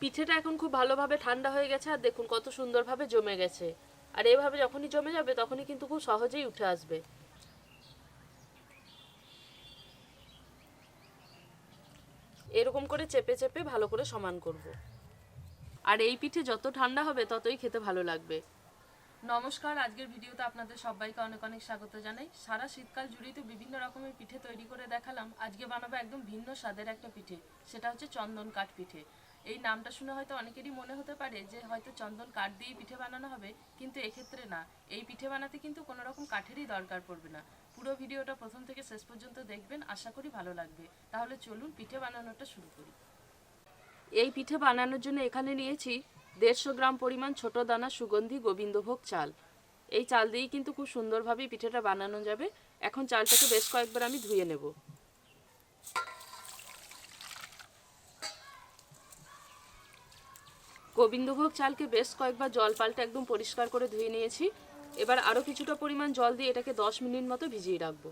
পিঠেটা এখন খুব ভালোভাবে ঠান্ডা হয়ে গেছে আর দেখুন কত সুন্দরভাবে জমে গেছে। আর এভাবে যখনই জমে যাবে তখনই কিন্তু খুব সহজেই উঠে আসবে। এরকম করে চেপে চেপে ভালো করে সমান করব। আর এই পিঠে যত ঠান্ডা হবে ততই খেতে ভালো লাগবে। নমস্কার, আজকের ভিডিওতে আপনাদের সবাইকে অনেক অনেক স্বাগত জানাই। সারা শীতকাল জুড়েই তো বিভিন্ন রকমের পিঠে তৈরি করে দেখালাম। আজকে বানাবো একদম ভিন্ন স্বাদের একটা পিঠে, সেটা হচ্ছে চন্দন কাঠ পিঠে। এই নামটা শুনে হয়তো অনেকেরই মনে হতে পারে যে হয়তো চন্দন কাঠ দিয়েই পিঠে বানানো হবে, কিন্তু এক্ষেত্রে না। এই পিঠে বানাতে কিন্তু কোনো রকম কাঠেরই দরকার পড়বে না। পুরো ভিডিওটা প্রথম থেকে শেষ পর্যন্ত দেখবেন, আশা করি ভালো লাগবে। তাহলে চলুন পিঠে বানানোটা শুরু করি। এই পিঠে বানানোর জন্য এখানে নিয়েছি দেড়শো গ্রাম পরিমাণ ছোট দানা সুগন্ধি গোবিন্দভোগ চাল। এই চাল দিয়েই কিন্তু খুব সুন্দরভাবেই পিঠেটা বানানো যাবে। এখন চালটাকে বেশ কয়েকবার আমি ধুয়ে নেব। গোবিন্দভোগ চালকে বেশ কয়েকবার জল পাল্টে একদম পরিষ্কার করে ধুয়ে নিয়েছি। এবার আরও কিছুটা পরিমাণ জল দিয়ে এটাকে দশ মিনিট মতো ভিজিয়ে রাখব।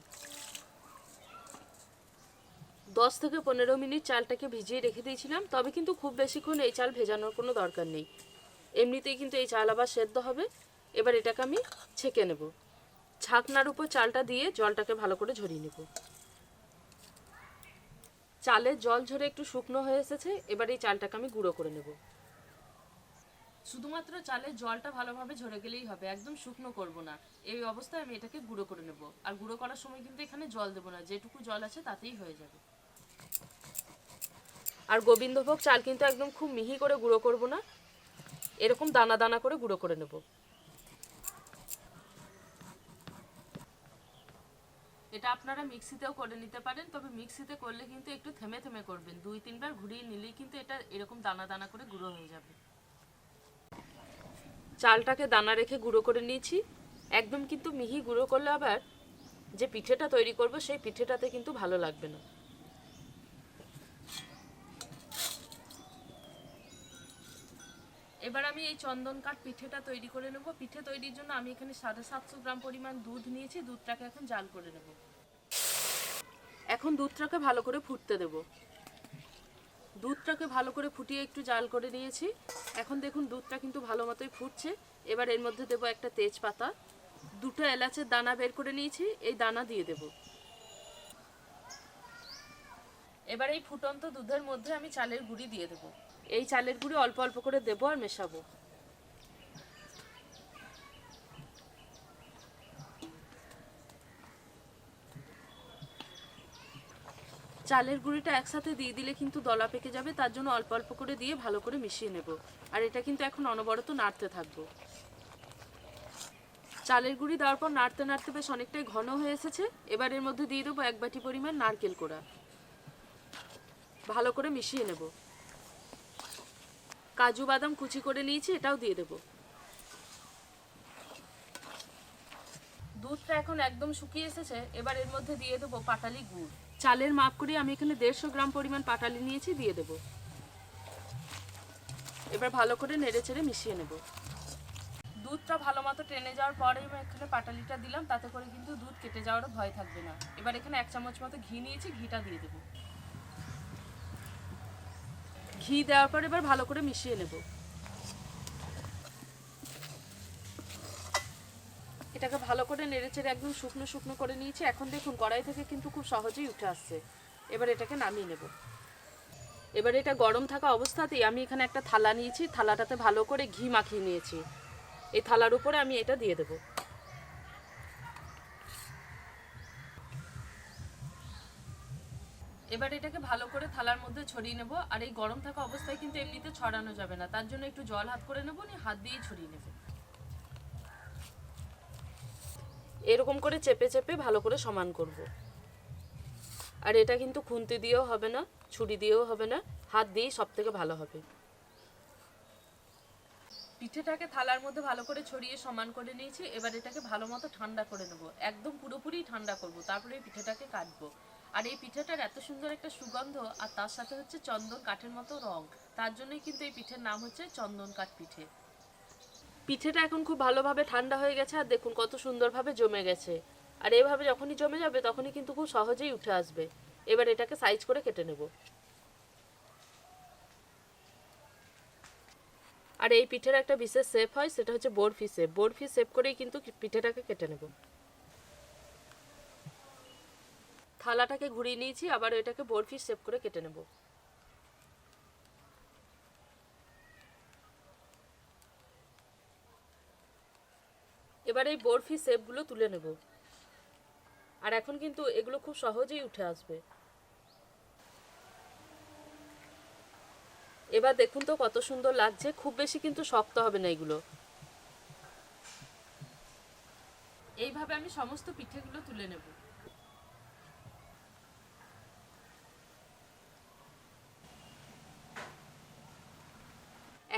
দশ থেকে পনেরো মিনিট চালটাকে ভিজিয়ে রেখে দিয়েছিলাম, তবে কিন্তু খুব বেশিক্ষণ এই চাল ভেজানোর কোনো দরকার নেই। এমনিতেই কিন্তু এই চাল আবার সেদ্ধ হবে। এবার এটাকে আমি ছেঁকে নেব। ছাকনার উপর চালটা দিয়ে জলটাকে ভালো করে ঝরিয়ে নেব। চালের জল ঝরে একটু শুকনো হয়ে এসেছে, এবার এই চালটাকে আমি গুঁড়ো করে নেব। শুধুমাত্র চালের জলটা ভালোভাবে ঝরে গেলেই হবে, একদম শুকনো করব না। এই অবস্থায় আমি এটাকে গুঁড়ো করে নেব। আর গুঁড়ো করার সময় কিন্তু এখানে জল দেবো না, যেটুকু জল আছে তাতেই হয়ে যাবে। আর গোবিন্দভোগ চাল কিন্তু একদম খুব মিহি করে গুঁড়ো করব না, এরকম দানা দানা করে গুঁড়ো করে নেব। এটা আপনারা মিক্সিতেও করে নিতে পারেন, তবে মিক্সিতে করলে কিন্তু একটু থেমে থেমে করবেন। দুই তিনবার ঘুরিয়ে নিলেই কিন্তু এটা এরকম দানা দানা করে গুঁড়ো হয়ে যাবে। চালটাকে দানা রেখে গুঁড়ো করে নিয়েছি। একদম কিন্তু মিহি গুঁড়ো করলে আবার যে পিঠেটা তৈরি করব, সেই পিঠেটাতে কিন্তু ভালো লাগবে না। এবার আমি এই চন্দন কাঠ পিঠেটা তৈরি করে নেব। পিঠে তৈরির জন্য আমি এখানে সাড়ে সাতশো গ্রাম পরিমাণ দুধ নিয়েছি। দুধটাকে এখন জাল করে নেব। এখন দুধটাকে ভালো করে ফুটতে দেব। দুধটাকে ভালো করে ফুটিয়ে একটু জাল করে নিয়েছি। এখন দেখুন দুধটা কিন্তু ভালো মতোই ফুটছে। এবার এর মধ্যে দেবো একটা তেজপাতা। দুটো এলাচের দানা বের করে নিয়েছি, এই দানা দিয়ে দেব। এবার এই ফুটন্ত দুধের মধ্যে আমি চালের গুঁড়ি দিয়ে দেবো। এই চালের গুঁড়ি অল্প অল্প করে দেবো আর মেশাবো। চালের গুঁড়িটা একসাথে দিয়ে দিলে কিন্তু দলা পেকে যাবে, তার জন্য অল্প অল্প করে দিয়ে ভালো করে মিশিয়ে নেব। আর এটা কিন্তু এখন অনবরত নাড়তে থাকব। চালের গুঁড়ি দেওয়ার পর নাড়তে নাড়তে বেশ অনেকটাই ঘন হয়ে এসেছে। এবার এর মধ্যে দিয়ে দেবো এক বাটি পরিমাণ নারকেল কোড়া। ভালো করে মিশিয়ে নেব। কাজু বাদাম কুচি করে নিয়েছি, এটাও দিয়ে দেব। দুধটা এখন একদম শুকিয়ে এসেছে। এবার এর মধ্যে দিয়ে দেবো পাটালি গুড়। চালের মাপ করে আমি এখানে দেড়শো গ্রাম পরিমাণ পাটালি নিয়েছি, দিয়ে দেব। এবার ভালো করে নেড়ে চেড়ে মিশিয়ে নেব। দুধটা ভালো মতো টেনে যাওয়ার পরে এখানে পাটালিটা দিলাম, তাতে করে কিন্তু দুধ কেটে যাওয়ারও ভয় থাকবে না। এবার এখানে এক চামচ মতো ঘি নিয়েছি, ঘিটা দিয়ে দেবো। ঘি দেওয়ার পর এবার ভালো করে মিশিয়ে নেব। এটাকে ভালো করে নেড়েচেড়ে একদম শুকনো শুকনো করে নিয়েছি। এখন দেখুন, কড়াই থেকে কিন্তু খুব সহজেই উঠে আসছে। এবার এটাকে নামিয়ে নেব। এবার এটা গরম থাকা অবস্থাতেই আমি এখানে একটা থালা নিয়েছি। থালাটাতে ভালো করে ঘি মাখিয়ে নিয়েছি। এই থালার উপরে আমি এটা দিয়ে দেবো। এবার এটাকে ভালো করে থালার মধ্যে ছড়িয়ে নেব। আর এই গরম থাকা অবস্থায় কিন্তু এমনিতে ছড়ানো যাবে না। তার জন্য একটু জল হাত করে নেব নি হাত দিয়ে ছড়িয়ে নেব। এরকম করে চেপে চেপে ভালো করে সমান করব। আর এটা কিন্তু খুন্তি দিয়েও হবে না, ছুরি দিয়েও হবে না, হাত দিয়েই সব থেকে ভালো হবে। পিঠেটাকে থালার মধ্যে ভালো করে ছড়িয়ে সমান করে নিয়েছি, এবার এটাকে ভালো মতো ঠান্ডা করে নেব। একদম পুরোপুরি ঠান্ডা করব, তারপরে পিঠেটাকে কাটবো। আর এই পিঠেটার এত সুন্দর একটা সুগন্ধ, আর তার সাথে হচ্ছে চন্দন কাঠের মতো রং, তার জন্যই কিন্তু এই পিঠের নাম হচ্ছে চন্দন কাঠ পিঠে। পিঠেটা এখন খুব ভালোভাবে ঠান্ডা হয়ে গেছে আর দেখুন কত সুন্দরভাবে জমে গেছে। আর এভাবে যখনই জমে যাবে, তখনই কিন্তু খুব সহজেই উঠে আসবে। এবার এটাকে সাইজ করে কেটে নেব। আর এই পিঠের একটা বিশেষ শেপ হয়, সেটা হচ্ছে বরফি শেপ বরফি শেপ করেই কিন্তু পিঠেটাকে কেটে নেব। থালাটাকে ঘুরিয়ে নিয়েছি, আবার এটাকে বরফি শেপ করে কেটে নেব। এবার এই বরফি শেপগুলো তুলে নেব। আর এখন কিন্তু এগুলো খুব সহজেই উঠে আসবে। এবার দেখুন তো কত সুন্দর লাগছে, খুব বেশি কিন্তু শক্ত হবে না এগুলো। এইভাবে আমি সমস্ত পিঠেগুলো তুলে নেব।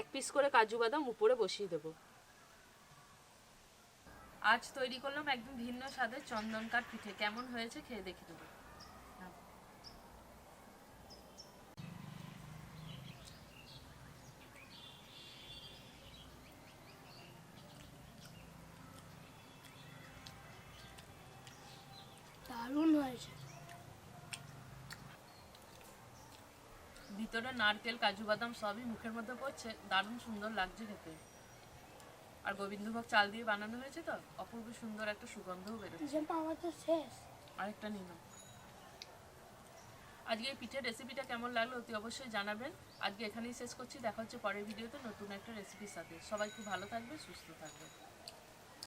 এক পিস করে কাজু বাদাম উপরে বসিয়ে দেব। আজ তৈরি করলাম একদম ভিন্ন স্বাদের চন্দন কাঠ পিঠে। কেমন হয়েছে খেয়ে দেখে দেবো দারুণ হয়েছে। ভিতরে নারকেল কাজু বাদাম সবই মুখের মধ্যে পড়ছে। দারুণ সুন্দর লাগছে খেতে। আর গোবিন্দভোগ চাল দিয়ে বানানো হয়েছে তো? অপূর্ব সুন্দর একটা সুগন্ধও বেরোচ্ছে। তো শেষ। আরেকটা নিন। আজকে এই পিঠের রেসিপিটা কেমন লাগল অতি অবশ্যই জানাবেন। আজকে এখানেই শেষ করছি। দেখা হচ্ছে পরের ভিডিওতে নতুন একটা রেসিপির সাথে। সবাই খুব ভালো থাকবে সুস্থ থাকবে